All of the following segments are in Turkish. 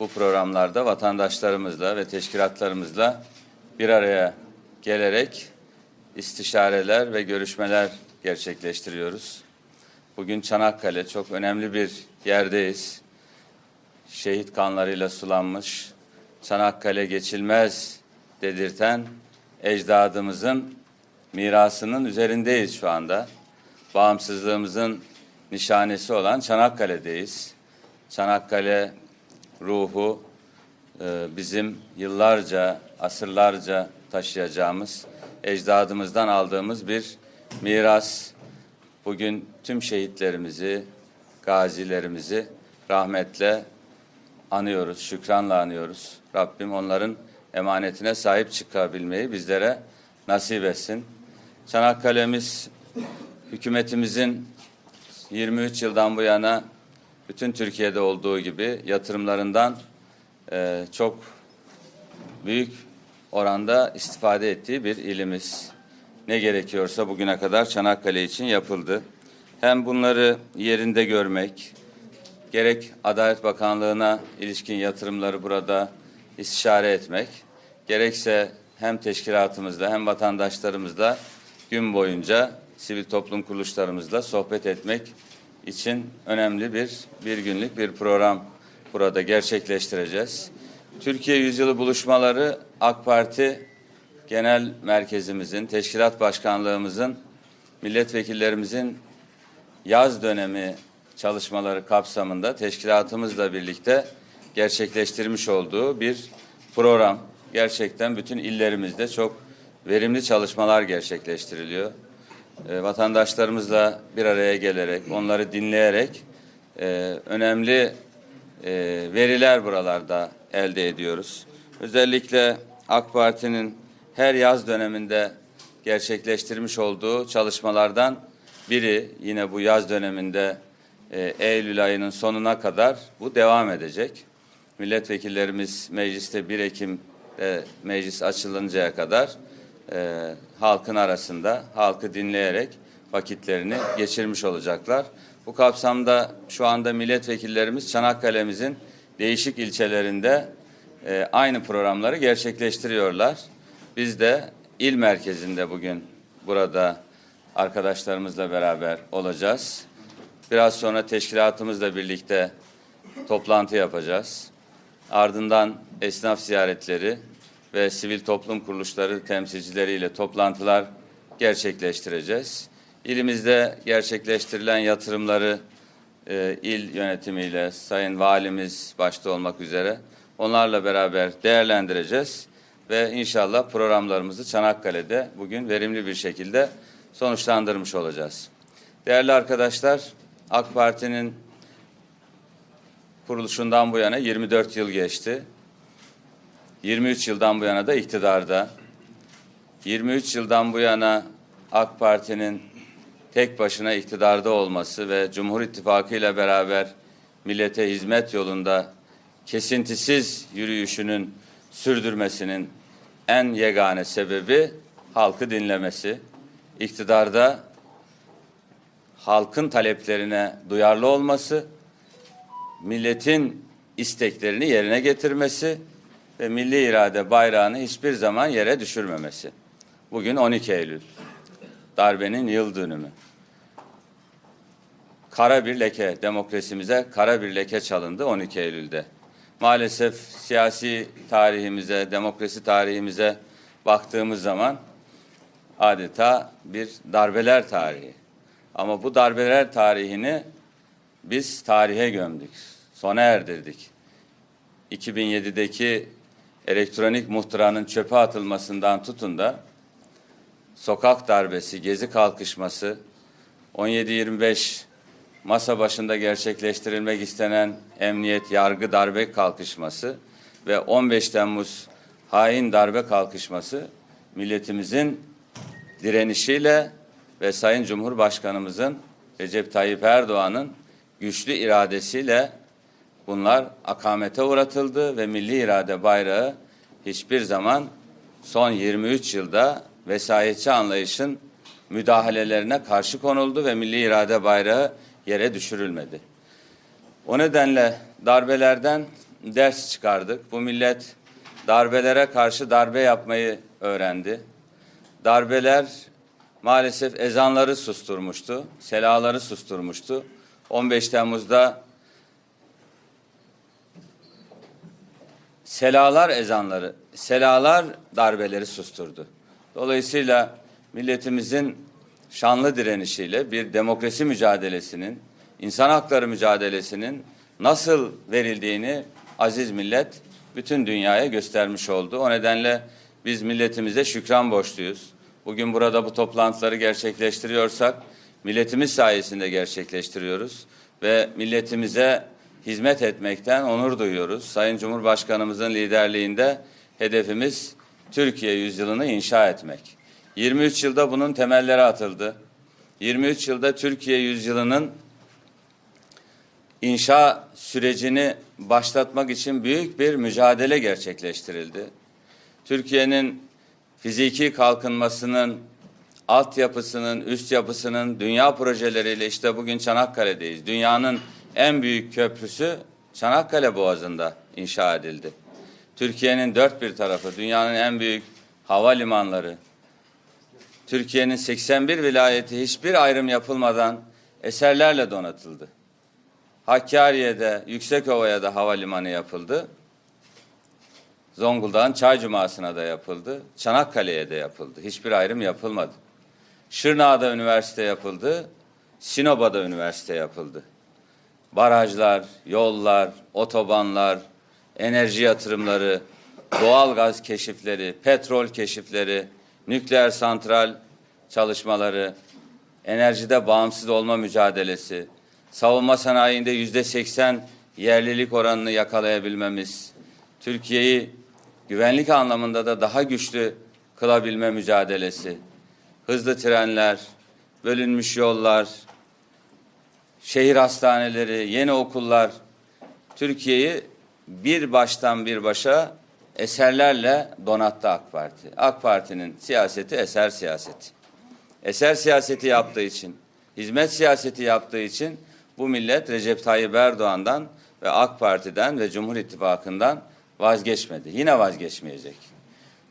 bu programlarda vatandaşlarımızla ve teşkilatlarımızla bir araya gelerek istişareler ve görüşmeler gerçekleştiriyoruz. Bugün Çanakkale çok önemli bir yerdeyiz. Şehit kanlarıyla sulanmış, Çanakkale geçilmez dedirten ecdadımızın mirasının üzerindeyiz şu anda. Bağımsızlığımızın nişanesi olan Çanakkale'deyiz. Çanakkale ruhu e, bizim yıllarca, asırlarca taşıyacağımız, ecdadımızdan aldığımız bir miras. Bugün tüm şehitlerimizi, gazilerimizi rahmetle anıyoruz, şükranla anıyoruz. Rabbim onların emanetine sahip çıkabilmeyi bizlere nasip etsin. Çanakkale'miz hükümetimizin 23 yıldan bu yana bütün Türkiye'de olduğu gibi yatırımlarından e, çok büyük oranda istifade ettiği bir ilimiz. Ne gerekiyorsa bugüne kadar Çanakkale için yapıldı. Hem bunları yerinde görmek, gerek Adalet Bakanlığı'na ilişkin yatırımları burada istişare etmek, gerekse hem teşkilatımızla hem vatandaşlarımızla gün boyunca sivil toplum kuruluşlarımızla sohbet etmek için önemli bir bir günlük bir program burada gerçekleştireceğiz. Türkiye Yüzyılı buluşmaları AK Parti Genel Merkezimizin, Teşkilat Başkanlığımızın, milletvekillerimizin yaz dönemi çalışmaları kapsamında teşkilatımızla birlikte gerçekleştirmiş olduğu bir program. Gerçekten bütün illerimizde çok verimli çalışmalar gerçekleştiriliyor. E, vatandaşlarımızla bir araya gelerek, onları dinleyerek e, önemli e, veriler buralarda elde ediyoruz. Özellikle AK Parti'nin her yaz döneminde gerçekleştirmiş olduğu çalışmalardan biri yine bu yaz döneminde e, Eylül ayının sonuna kadar bu devam edecek. Milletvekillerimiz mecliste 1 Ekim'de meclis açılıncaya kadar e, halkın arasında halkı dinleyerek vakitlerini geçirmiş olacaklar. Bu kapsamda şu anda milletvekillerimiz Çanakkale'mizin değişik ilçelerinde e, aynı programları gerçekleştiriyorlar. Biz de il merkezinde bugün burada arkadaşlarımızla beraber olacağız. Biraz sonra teşkilatımızla birlikte toplantı yapacağız. Ardından esnaf ziyaretleri ve sivil toplum kuruluşları temsilcileriyle toplantılar gerçekleştireceğiz. İlimizde gerçekleştirilen yatırımları e, il yönetimiyle, Sayın Valimiz başta olmak üzere onlarla beraber değerlendireceğiz ve inşallah programlarımızı Çanakkale'de bugün verimli bir şekilde sonuçlandırmış olacağız. Değerli arkadaşlar, AK Parti'nin kuruluşundan bu yana 24 yıl geçti. 23 yıldan bu yana da iktidarda. 23 yıldan bu yana AK Parti'nin tek başına iktidarda olması ve Cumhur İttifakı ile beraber millete hizmet yolunda kesintisiz yürüyüşünün sürdürmesinin en yegane sebebi halkı dinlemesi. İktidarda halkın taleplerine duyarlı olması, milletin isteklerini yerine getirmesi ve milli irade bayrağını hiçbir zaman yere düşürmemesi. Bugün 12 Eylül. Darbenin yıl dönümü. Kara bir leke, demokrasimize kara bir leke çalındı 12 Eylül'de. Maalesef siyasi tarihimize, demokrasi tarihimize baktığımız zaman adeta bir darbeler tarihi. Ama bu darbeler tarihini biz tarihe gömdük, sona erdirdik. 2007'deki elektronik muhtıranın çöpe atılmasından tutun da sokak darbesi, gezi kalkışması, 17-25 masa başında gerçekleştirilmek istenen emniyet, yargı darbe kalkışması ve 15 Temmuz hain darbe kalkışması milletimizin direnişiyle ve Sayın Cumhurbaşkanımızın Recep Tayyip Erdoğan'ın güçlü iradesiyle bunlar akamete uğratıldı ve milli irade bayrağı hiçbir zaman son 23 yılda vesayetçi anlayışın müdahalelerine karşı konuldu ve milli irade bayrağı yere düşürülmedi. O nedenle darbelerden ders çıkardık. Bu millet darbelere karşı darbe yapmayı öğrendi. Darbeler maalesef ezanları susturmuştu, selaları susturmuştu. 15 Temmuz'da selalar ezanları, selalar darbeleri susturdu. Dolayısıyla milletimizin şanlı direnişiyle bir demokrasi mücadelesinin, insan hakları mücadelesinin nasıl verildiğini aziz millet bütün dünyaya göstermiş oldu. O nedenle biz milletimize şükran borçluyuz. Bugün burada bu toplantıları gerçekleştiriyorsak milletimiz sayesinde gerçekleştiriyoruz ve milletimize hizmet etmekten onur duyuyoruz. Sayın Cumhurbaşkanımızın liderliğinde hedefimiz Türkiye yüzyılını inşa etmek. 23 yılda bunun temelleri atıldı. 23 yılda Türkiye yüzyılının inşa sürecini başlatmak için büyük bir mücadele gerçekleştirildi. Türkiye'nin fiziki kalkınmasının, altyapısının, üst yapısının dünya projeleriyle işte bugün Çanakkale'deyiz. Dünyanın en büyük köprüsü Çanakkale Boğazı'nda inşa edildi. Türkiye'nin dört bir tarafı, dünyanın en büyük havalimanları, Türkiye'nin 81 vilayeti hiçbir ayrım yapılmadan eserlerle donatıldı. Hakkari'ye Yüksekova'ya da havalimanı yapıldı. Zonguldak'ın Çay Cuması'na da yapıldı. Çanakkale'ye de yapıldı. Hiçbir ayrım yapılmadı. Şırnak'ta üniversite yapıldı. Sinop'ta üniversite yapıldı. Barajlar, yollar, otobanlar, enerji yatırımları, doğal gaz keşifleri, petrol keşifleri, nükleer santral çalışmaları, enerjide bağımsız olma mücadelesi, savunma sanayinde yüzde seksen yerlilik oranını yakalayabilmemiz, Türkiye'yi güvenlik anlamında da daha güçlü kılabilme mücadelesi, hızlı trenler, bölünmüş yollar, şehir hastaneleri, yeni okullar, Türkiye'yi bir baştan bir başa eserlerle donattı AK Parti. AK Parti'nin siyaseti eser siyaseti. Eser siyaseti yaptığı için, hizmet siyaseti yaptığı için bu millet Recep Tayyip Erdoğan'dan ve AK Parti'den ve Cumhur İttifakı'ndan vazgeçmedi. Yine vazgeçmeyecek.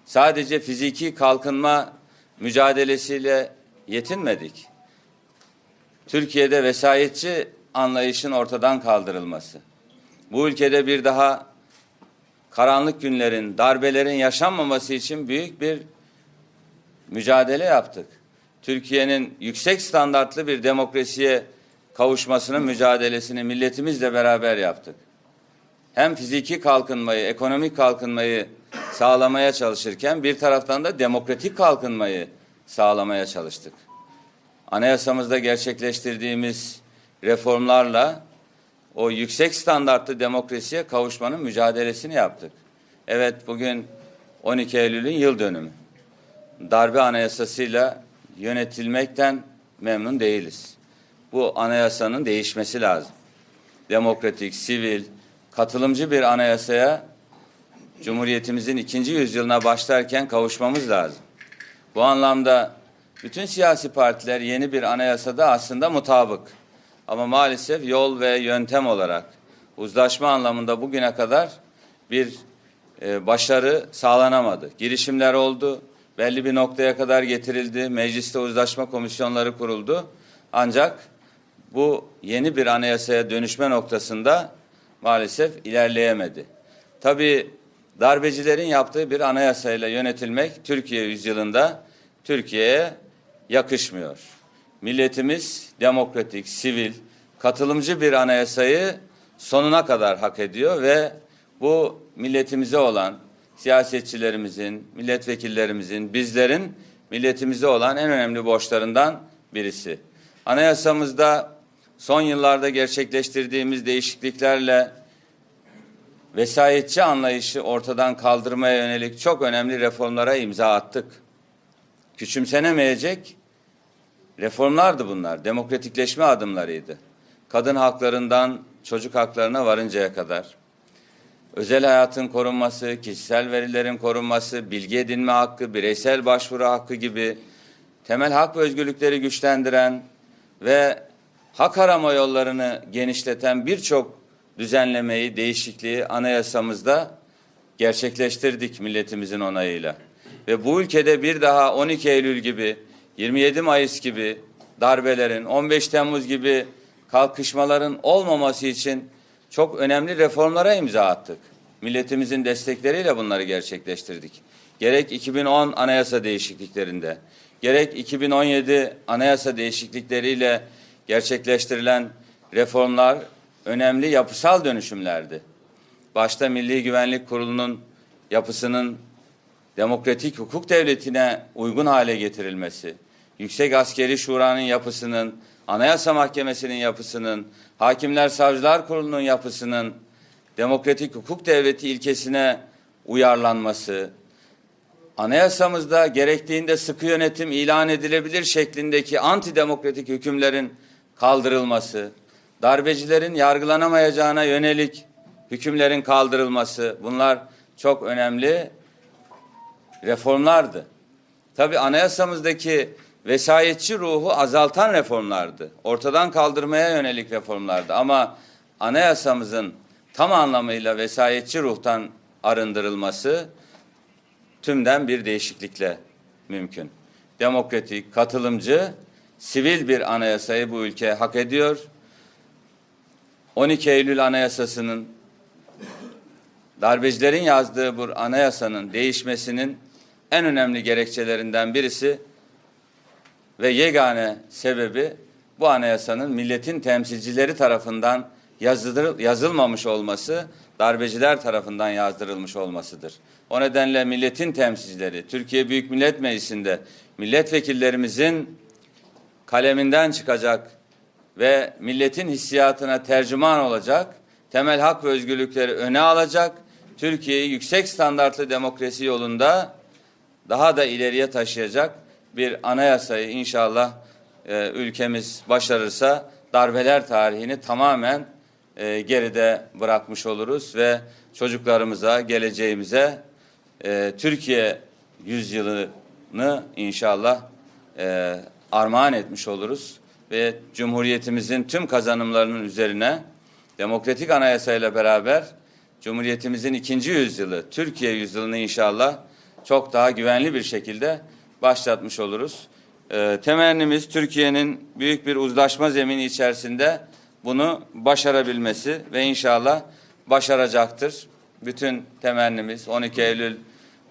Sadece fiziki kalkınma mücadelesiyle yetinmedik. Türkiye'de vesayetçi anlayışın ortadan kaldırılması. Bu ülkede bir daha karanlık günlerin, darbelerin yaşanmaması için büyük bir mücadele yaptık. Türkiye'nin yüksek standartlı bir demokrasiye kavuşmasının mücadelesini milletimizle beraber yaptık. Hem fiziki kalkınmayı, ekonomik kalkınmayı sağlamaya çalışırken bir taraftan da demokratik kalkınmayı sağlamaya çalıştık. Anayasamızda gerçekleştirdiğimiz reformlarla o yüksek standartlı demokrasiye kavuşmanın mücadelesini yaptık. Evet bugün 12 Eylül'ün yıl dönümü. Darbe anayasasıyla yönetilmekten memnun değiliz. Bu anayasanın değişmesi lazım. Demokratik, sivil, katılımcı bir anayasaya Cumhuriyetimizin ikinci yüzyılına başlarken kavuşmamız lazım. Bu anlamda bütün siyasi partiler yeni bir anayasada aslında mutabık. Ama maalesef yol ve yöntem olarak uzlaşma anlamında bugüne kadar bir e, başarı sağlanamadı. Girişimler oldu, belli bir noktaya kadar getirildi, mecliste uzlaşma komisyonları kuruldu. Ancak bu yeni bir anayasaya dönüşme noktasında maalesef ilerleyemedi. Tabii darbecilerin yaptığı bir anayasayla yönetilmek Türkiye yüzyılında Türkiye'ye yakışmıyor. Milletimiz demokratik, sivil, katılımcı bir anayasayı sonuna kadar hak ediyor ve bu milletimize olan siyasetçilerimizin, milletvekillerimizin, bizlerin milletimize olan en önemli borçlarından birisi. Anayasamızda son yıllarda gerçekleştirdiğimiz değişikliklerle vesayetçi anlayışı ortadan kaldırmaya yönelik çok önemli reformlara imza attık. Küçümsenemeyecek reformlardı bunlar. Demokratikleşme adımlarıydı. Kadın haklarından çocuk haklarına varıncaya kadar. Özel hayatın korunması, kişisel verilerin korunması, bilgi edinme hakkı, bireysel başvuru hakkı gibi temel hak ve özgürlükleri güçlendiren ve hak arama yollarını genişleten birçok düzenlemeyi, değişikliği anayasamızda gerçekleştirdik milletimizin onayıyla. Ve bu ülkede bir daha 12 Eylül gibi, 27 Mayıs gibi darbelerin, 15 Temmuz gibi kalkışmaların olmaması için çok önemli reformlara imza attık. Milletimizin destekleriyle bunları gerçekleştirdik. Gerek 2010 anayasa değişikliklerinde, gerek 2017 anayasa değişiklikleriyle gerçekleştirilen reformlar önemli yapısal dönüşümlerdi. Başta Milli Güvenlik Kurulu'nun yapısının demokratik hukuk devletine uygun hale getirilmesi, Yüksek Askeri Şura'nın yapısının, Anayasa Mahkemesi'nin yapısının, Hakimler Savcılar Kurulu'nun yapısının demokratik hukuk devleti ilkesine uyarlanması, anayasamızda gerektiğinde sıkı yönetim ilan edilebilir şeklindeki antidemokratik hükümlerin kaldırılması, darbecilerin yargılanamayacağına yönelik hükümlerin kaldırılması bunlar çok önemli reformlardı. Tabi anayasamızdaki vesayetçi ruhu azaltan reformlardı. Ortadan kaldırmaya yönelik reformlardı. Ama anayasamızın tam anlamıyla vesayetçi ruhtan arındırılması tümden bir değişiklikle mümkün. Demokratik, katılımcı, sivil bir anayasayı bu ülke hak ediyor. 12 Eylül Anayasası'nın darbecilerin yazdığı bu anayasanın değişmesinin en önemli gerekçelerinden birisi ve yegane sebebi bu anayasanın milletin temsilcileri tarafından yazılır, yazılmamış olması, darbeciler tarafından yazdırılmış olmasıdır. O nedenle milletin temsilcileri, Türkiye Büyük Millet Meclisi'nde milletvekillerimizin kaleminden çıkacak ve milletin hissiyatına tercüman olacak, temel hak ve özgürlükleri öne alacak, Türkiye'yi yüksek standartlı demokrasi yolunda daha da ileriye taşıyacak bir anayasayı inşallah e, ülkemiz başarırsa darbeler tarihini tamamen e, geride bırakmış oluruz ve çocuklarımıza, geleceğimize e, Türkiye yüzyılını inşallah e, armağan etmiş oluruz ve Cumhuriyetimizin tüm kazanımlarının üzerine demokratik anayasayla beraber Cumhuriyetimizin ikinci yüzyılı, Türkiye yüzyılını inşallah çok daha güvenli bir şekilde başlatmış oluruz. E, temennimiz Türkiye'nin büyük bir uzlaşma zemini içerisinde bunu başarabilmesi ve inşallah başaracaktır. Bütün temennimiz 12 Eylül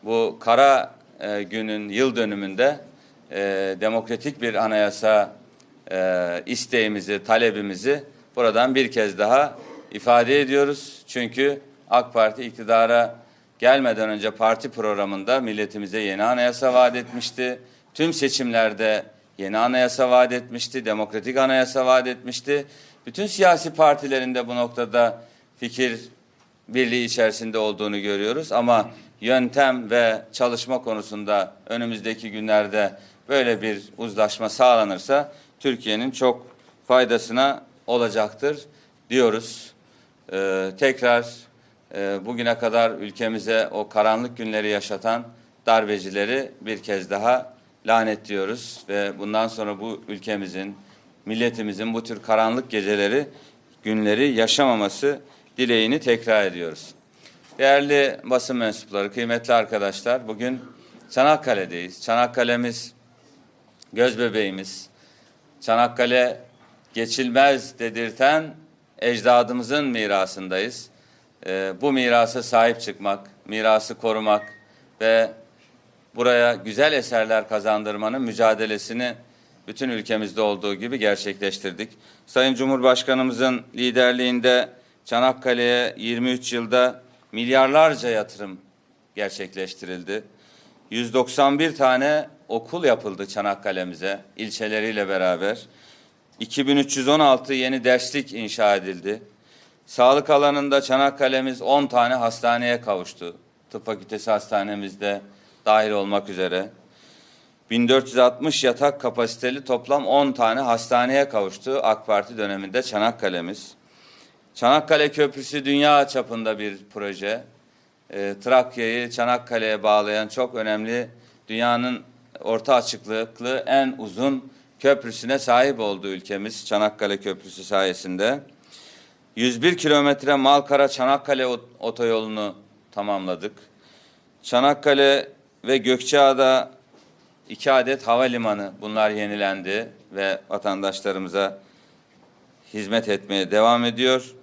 bu kara e, günün yıl dönümünde e, demokratik bir anayasa e, isteğimizi, talebimizi buradan bir kez daha ifade ediyoruz. Çünkü AK Parti iktidara gelmeden önce parti programında milletimize yeni anayasa vaat etmişti. Tüm seçimlerde yeni anayasa vaat etmişti, demokratik anayasa vaat etmişti. Bütün siyasi partilerin de bu noktada fikir birliği içerisinde olduğunu görüyoruz ama yöntem ve çalışma konusunda önümüzdeki günlerde böyle bir uzlaşma sağlanırsa Türkiye'nin çok faydasına olacaktır diyoruz. Ee, tekrar bugüne kadar ülkemize o karanlık günleri yaşatan darbecileri bir kez daha lanetliyoruz ve bundan sonra bu ülkemizin, milletimizin bu tür karanlık geceleri, günleri yaşamaması dileğini tekrar ediyoruz. Değerli basın mensupları, kıymetli arkadaşlar, bugün Çanakkale'deyiz. Çanakkale'miz göz bebeğimiz. Çanakkale geçilmez dedirten ecdadımızın mirasındayız. Ee, bu mirasa sahip çıkmak, mirası korumak ve buraya güzel eserler kazandırmanın mücadelesini bütün ülkemizde olduğu gibi gerçekleştirdik. Sayın Cumhurbaşkanımızın liderliğinde Çanakkale'ye 23 yılda milyarlarca yatırım gerçekleştirildi. 191 tane okul yapıldı Çanakkale'mize ilçeleriyle beraber. 2316 yeni derslik inşa edildi. Sağlık alanında Çanakkale'miz 10 tane hastaneye kavuştu. Tıp Fakültesi hastanemizde dahil olmak üzere. 1460 yatak kapasiteli toplam 10 tane hastaneye kavuştu AK Parti döneminde Çanakkale'miz. Çanakkale Köprüsü dünya çapında bir proje. E, Trakya'yı Çanakkale'ye bağlayan çok önemli dünyanın orta açıklıklı en uzun köprüsüne sahip oldu ülkemiz Çanakkale Köprüsü sayesinde. 101 kilometre Malkara Çanakkale ot- otoyolunu tamamladık. Çanakkale ve Gökçeada iki adet havalimanı bunlar yenilendi ve vatandaşlarımıza hizmet etmeye devam ediyor.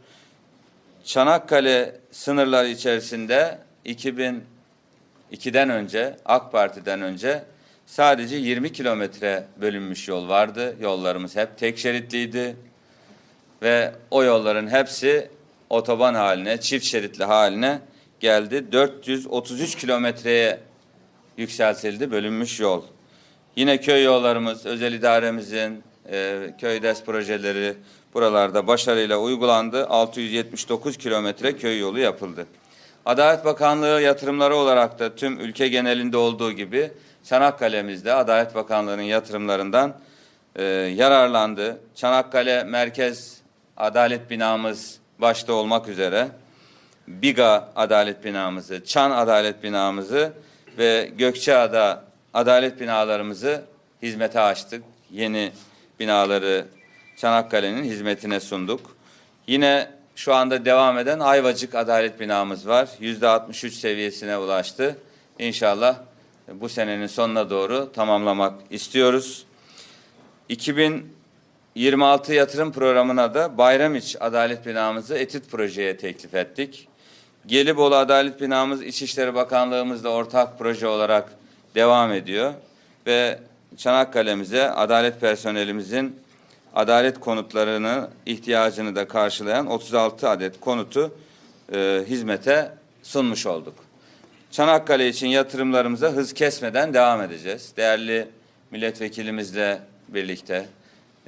Çanakkale sınırları içerisinde 2002'den önce AK Parti'den önce sadece 20 kilometre bölünmüş yol vardı. Yollarımız hep tek şeritliydi ve o yolların hepsi otoban haline, çift şeritli haline geldi. 433 kilometreye yükseltildi bölünmüş yol. Yine köy yollarımız, özel idaremizin e, köy DES projeleri buralarda başarıyla uygulandı. 679 kilometre köy yolu yapıldı. Adalet Bakanlığı yatırımları olarak da tüm ülke genelinde olduğu gibi Çanakkale'mizde Adalet Bakanlığı'nın yatırımlarından e, yararlandı. Çanakkale Merkez Adalet Binamız başta olmak üzere Biga Adalet Binamızı, Çan Adalet Binamızı ve Gökçeada Adalet Binalarımızı hizmete açtık. Yeni binaları Çanakkale'nin hizmetine sunduk. Yine şu anda devam eden Ayvacık Adalet Binamız var. Yüzde 63 seviyesine ulaştı. İnşallah bu senenin sonuna doğru tamamlamak istiyoruz. 2026 yatırım programına da Bayramiç Adalet Binamızı etüt projeye teklif ettik. Gelibolu Adalet Binamız İçişleri Bakanlığımızla ortak proje olarak devam ediyor ve Çanakkale'mize adalet personelimizin adalet konutlarını ihtiyacını da karşılayan 36 adet konutu e, hizmete sunmuş olduk. Çanakkale için yatırımlarımıza hız kesmeden devam edeceğiz. Değerli milletvekilimizle birlikte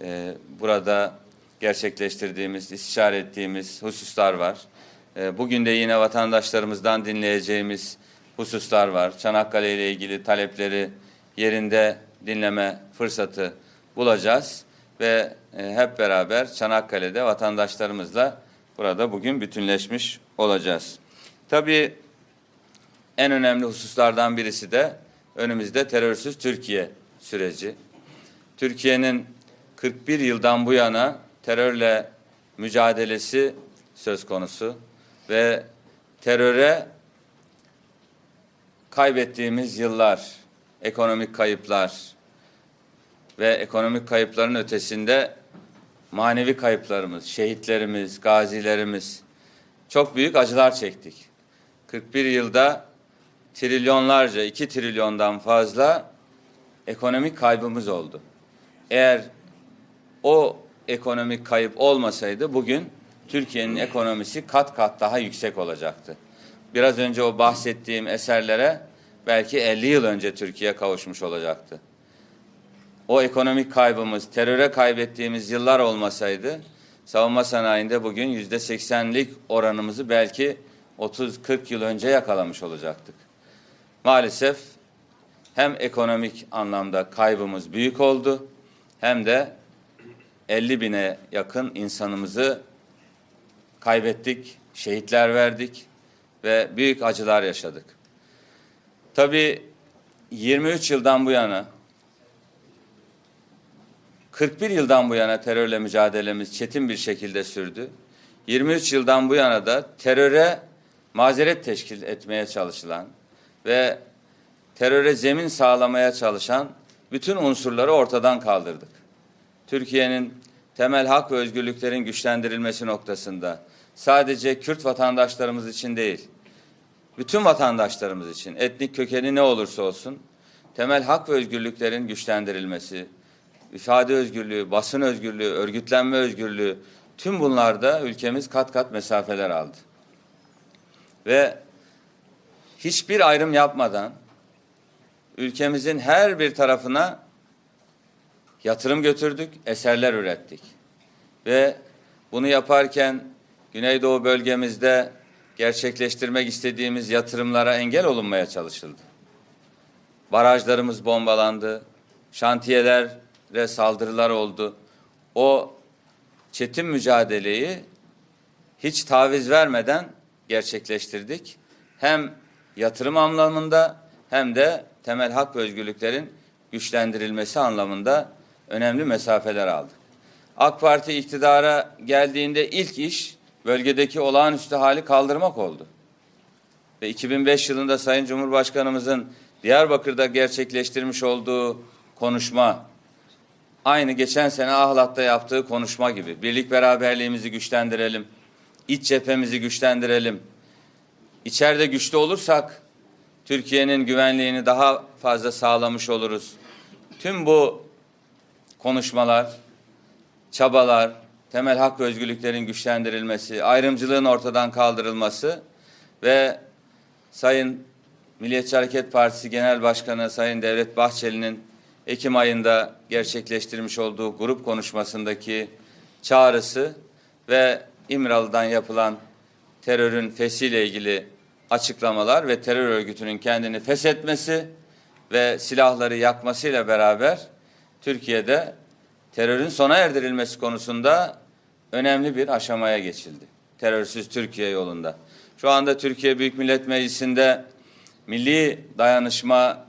e, burada gerçekleştirdiğimiz, istişare ettiğimiz hususlar var. E, bugün de yine vatandaşlarımızdan dinleyeceğimiz hususlar var. Çanakkale ile ilgili talepleri yerinde dinleme fırsatı bulacağız ve e, hep beraber Çanakkale'de vatandaşlarımızla burada bugün bütünleşmiş olacağız. Tabii en önemli hususlardan birisi de önümüzde terörsüz Türkiye süreci. Türkiye'nin 41 yıldan bu yana terörle mücadelesi söz konusu ve teröre kaybettiğimiz yıllar, ekonomik kayıplar ve ekonomik kayıpların ötesinde manevi kayıplarımız, şehitlerimiz, gazilerimiz çok büyük acılar çektik. 41 yılda trilyonlarca, 2 trilyondan fazla ekonomik kaybımız oldu. Eğer o ekonomik kayıp olmasaydı bugün Türkiye'nin ekonomisi kat kat daha yüksek olacaktı. Biraz önce o bahsettiğim eserlere belki 50 yıl önce Türkiye kavuşmuş olacaktı. O ekonomik kaybımız, teröre kaybettiğimiz yıllar olmasaydı savunma sanayinde bugün yüzde seksenlik oranımızı belki 30-40 yıl önce yakalamış olacaktık. Maalesef hem ekonomik anlamda kaybımız büyük oldu hem de 50 bine yakın insanımızı kaybettik, şehitler verdik ve büyük acılar yaşadık. Tabii 23 yıldan bu yana 41 yıldan bu yana terörle mücadelemiz çetin bir şekilde sürdü. 23 yıldan bu yana da teröre mazeret teşkil etmeye çalışılan ve teröre zemin sağlamaya çalışan bütün unsurları ortadan kaldırdık. Türkiye'nin temel hak ve özgürlüklerin güçlendirilmesi noktasında sadece Kürt vatandaşlarımız için değil, bütün vatandaşlarımız için etnik kökeni ne olursa olsun temel hak ve özgürlüklerin güçlendirilmesi, ifade özgürlüğü, basın özgürlüğü, örgütlenme özgürlüğü tüm bunlarda ülkemiz kat kat mesafeler aldı. Ve hiçbir ayrım yapmadan ülkemizin her bir tarafına yatırım götürdük, eserler ürettik. Ve bunu yaparken Güneydoğu bölgemizde gerçekleştirmek istediğimiz yatırımlara engel olunmaya çalışıldı. Barajlarımız bombalandı, şantiyelere saldırılar oldu. O çetin mücadeleyi hiç taviz vermeden gerçekleştirdik. Hem yatırım anlamında hem de temel hak ve özgürlüklerin güçlendirilmesi anlamında önemli mesafeler aldık. AK Parti iktidara geldiğinde ilk iş bölgedeki olağanüstü hali kaldırmak oldu. Ve 2005 yılında Sayın Cumhurbaşkanımızın Diyarbakır'da gerçekleştirmiş olduğu konuşma, aynı geçen sene Ahlat'ta yaptığı konuşma gibi birlik beraberliğimizi güçlendirelim, iç cephemizi güçlendirelim. İçeride güçlü olursak Türkiye'nin güvenliğini daha fazla sağlamış oluruz. Tüm bu konuşmalar, çabalar, temel hak ve özgürlüklerin güçlendirilmesi, ayrımcılığın ortadan kaldırılması ve Sayın Milliyetçi Hareket Partisi Genel Başkanı Sayın Devlet Bahçeli'nin Ekim ayında gerçekleştirmiş olduğu grup konuşmasındaki çağrısı ve İmralı'dan yapılan terörün fesiyle ilgili açıklamalar ve terör örgütünün kendini feshetmesi ve silahları yakmasıyla beraber Türkiye'de terörün sona erdirilmesi konusunda önemli bir aşamaya geçildi. Terörsüz Türkiye yolunda. Şu anda Türkiye Büyük Millet Meclisi'nde Milli Dayanışma,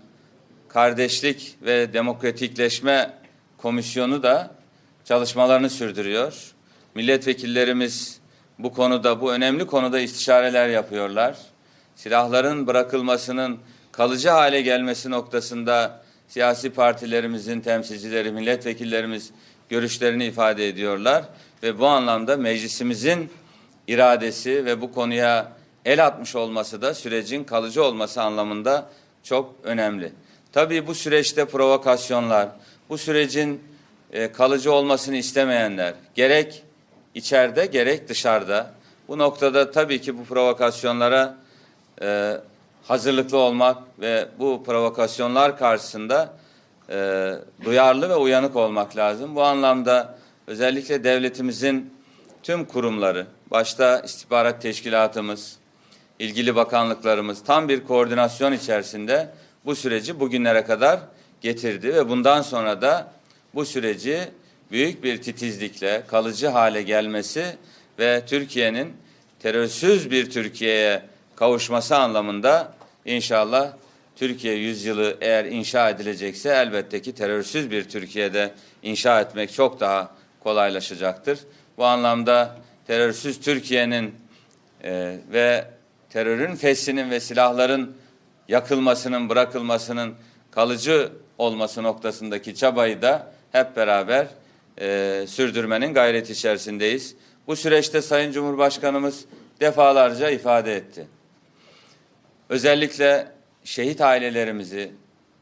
Kardeşlik ve Demokratikleşme Komisyonu da çalışmalarını sürdürüyor. Milletvekillerimiz bu konuda, bu önemli konuda istişareler yapıyorlar. Silahların bırakılmasının kalıcı hale gelmesi noktasında siyasi partilerimizin temsilcileri, milletvekillerimiz görüşlerini ifade ediyorlar ve bu anlamda meclisimizin iradesi ve bu konuya el atmış olması da sürecin kalıcı olması anlamında çok önemli. Tabii bu süreçte provokasyonlar, bu sürecin e, kalıcı olmasını istemeyenler gerek içeride gerek dışarıda bu noktada tabii ki bu provokasyonlara e, hazırlıklı olmak ve bu provokasyonlar karşısında e, duyarlı ve uyanık olmak lazım. Bu anlamda özellikle devletimizin tüm kurumları, başta istihbarat teşkilatımız, ilgili bakanlıklarımız tam bir koordinasyon içerisinde bu süreci bugünlere kadar getirdi ve bundan sonra da bu süreci büyük bir titizlikle kalıcı hale gelmesi ve Türkiye'nin terörsüz bir Türkiye'ye kavuşması anlamında inşallah Türkiye yüzyılı eğer inşa edilecekse elbette ki terörsüz bir Türkiye'de inşa etmek çok daha kolaylaşacaktır. Bu anlamda terörsüz Türkiye'nin e, ve terörün fesinin ve silahların yakılmasının, bırakılmasının kalıcı olması noktasındaki çabayı da hep beraber e, sürdürmenin gayreti içerisindeyiz. Bu süreçte Sayın Cumhurbaşkanımız defalarca ifade etti. Özellikle şehit ailelerimizi,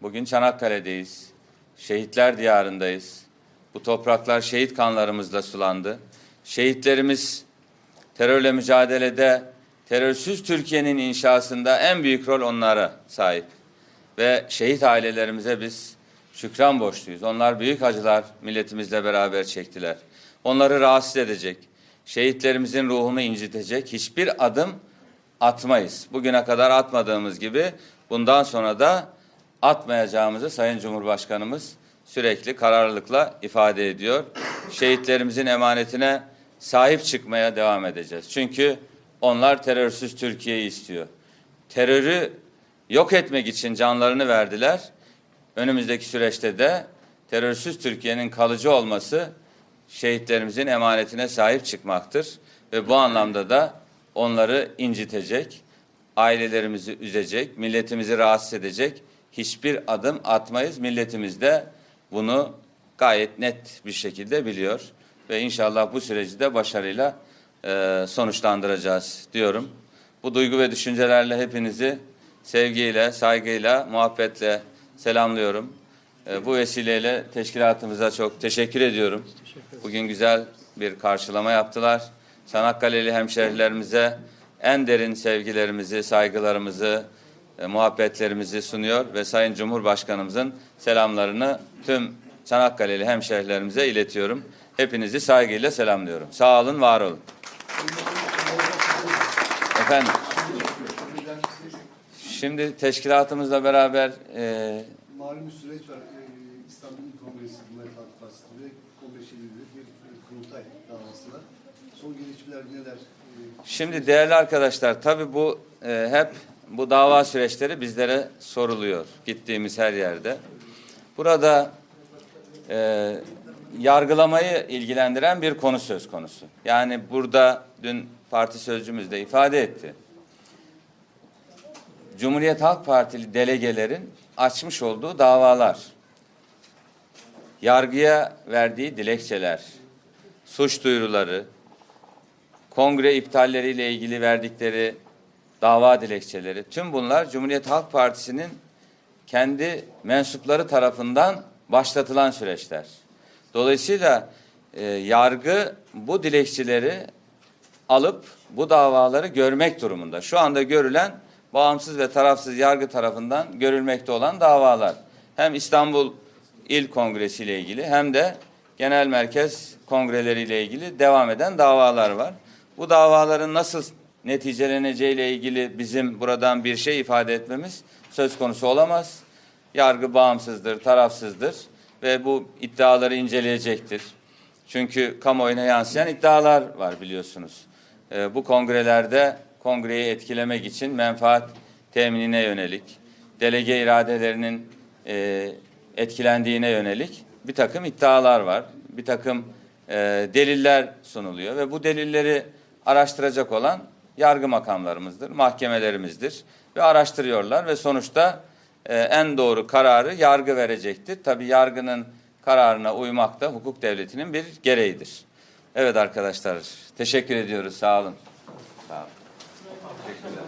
bugün Çanakkale'deyiz, şehitler diyarındayız. Bu topraklar şehit kanlarımızla sulandı. Şehitlerimiz terörle mücadelede, terörsüz Türkiye'nin inşasında en büyük rol onlara sahip. Ve şehit ailelerimize biz şükran borçluyuz. Onlar büyük acılar milletimizle beraber çektiler. Onları rahatsız edecek, şehitlerimizin ruhunu incitecek hiçbir adım atmayız. Bugüne kadar atmadığımız gibi bundan sonra da atmayacağımızı Sayın Cumhurbaşkanımız sürekli kararlılıkla ifade ediyor. Şehitlerimizin emanetine sahip çıkmaya devam edeceğiz. Çünkü onlar terörsüz Türkiye'yi istiyor. Terörü yok etmek için canlarını verdiler. Önümüzdeki süreçte de terörsüz Türkiye'nin kalıcı olması şehitlerimizin emanetine sahip çıkmaktır. Ve bu anlamda da onları incitecek, ailelerimizi üzecek, milletimizi rahatsız edecek hiçbir adım atmayız. Milletimiz de bunu gayet net bir şekilde biliyor ve inşallah bu süreci de başarıyla e, sonuçlandıracağız diyorum. Bu duygu ve düşüncelerle hepinizi sevgiyle, saygıyla, muhabbetle selamlıyorum. E, bu vesileyle teşkilatımıza çok teşekkür ediyorum. Bugün güzel bir karşılama yaptılar. Çanakkale'li hemşehrilerimize en derin sevgilerimizi, saygılarımızı, e, muhabbetlerimizi sunuyor ve Sayın Cumhurbaşkanımızın selamlarını tüm Çanakkale'li hemşehrilerimize iletiyorum. Hepinizi saygıyla selamlıyorum. Sağ olun, var olun. Efendim. Şimdi teşkilatımızla beraber e, Malum süreç var. Ee, İstanbul İl Kongresi Cumhuriyet Halk Partisi ve 15 Eylül'de bir e, kurultay davası var. Son gelişmeler neler? Ee, Şimdi değerli arkadaşlar tabii bu e, hep bu dava süreçleri bizlere soruluyor gittiğimiz her yerde. Burada e, yargılamayı ilgilendiren bir konu söz konusu. Yani burada dün parti sözcümüz de ifade etti. Cumhuriyet Halk Partili delegelerin açmış olduğu davalar, yargıya verdiği dilekçeler, suç duyuruları, kongre iptalleriyle ilgili verdikleri dava dilekçeleri, tüm bunlar Cumhuriyet Halk Partisi'nin kendi mensupları tarafından başlatılan süreçler. Dolayısıyla e, yargı bu dilekçeleri alıp bu davaları görmek durumunda. Şu anda görülen bağımsız ve tarafsız yargı tarafından görülmekte olan davalar. Hem İstanbul İl Kongresi ile ilgili hem de genel merkez kongreleriyle ilgili devam eden davalar var. Bu davaların nasıl neticeleneceğiyle ilgili bizim buradan bir şey ifade etmemiz söz konusu olamaz. Yargı bağımsızdır, tarafsızdır ve bu iddiaları inceleyecektir. Çünkü kamuoyuna yansıyan iddialar var biliyorsunuz. Ee, bu kongrelerde kongreyi etkilemek için menfaat teminine yönelik, delege iradelerinin e, etkilendiğine yönelik bir takım iddialar var. Bir takım e, deliller sunuluyor ve bu delilleri araştıracak olan yargı makamlarımızdır, mahkemelerimizdir ve araştırıyorlar ve sonuçta e, en doğru kararı yargı verecektir. Tabii yargının kararına uymak da hukuk devletinin bir gereğidir. Evet arkadaşlar, teşekkür ediyoruz. Sağ olun. Sağ olun. Teşekkürler.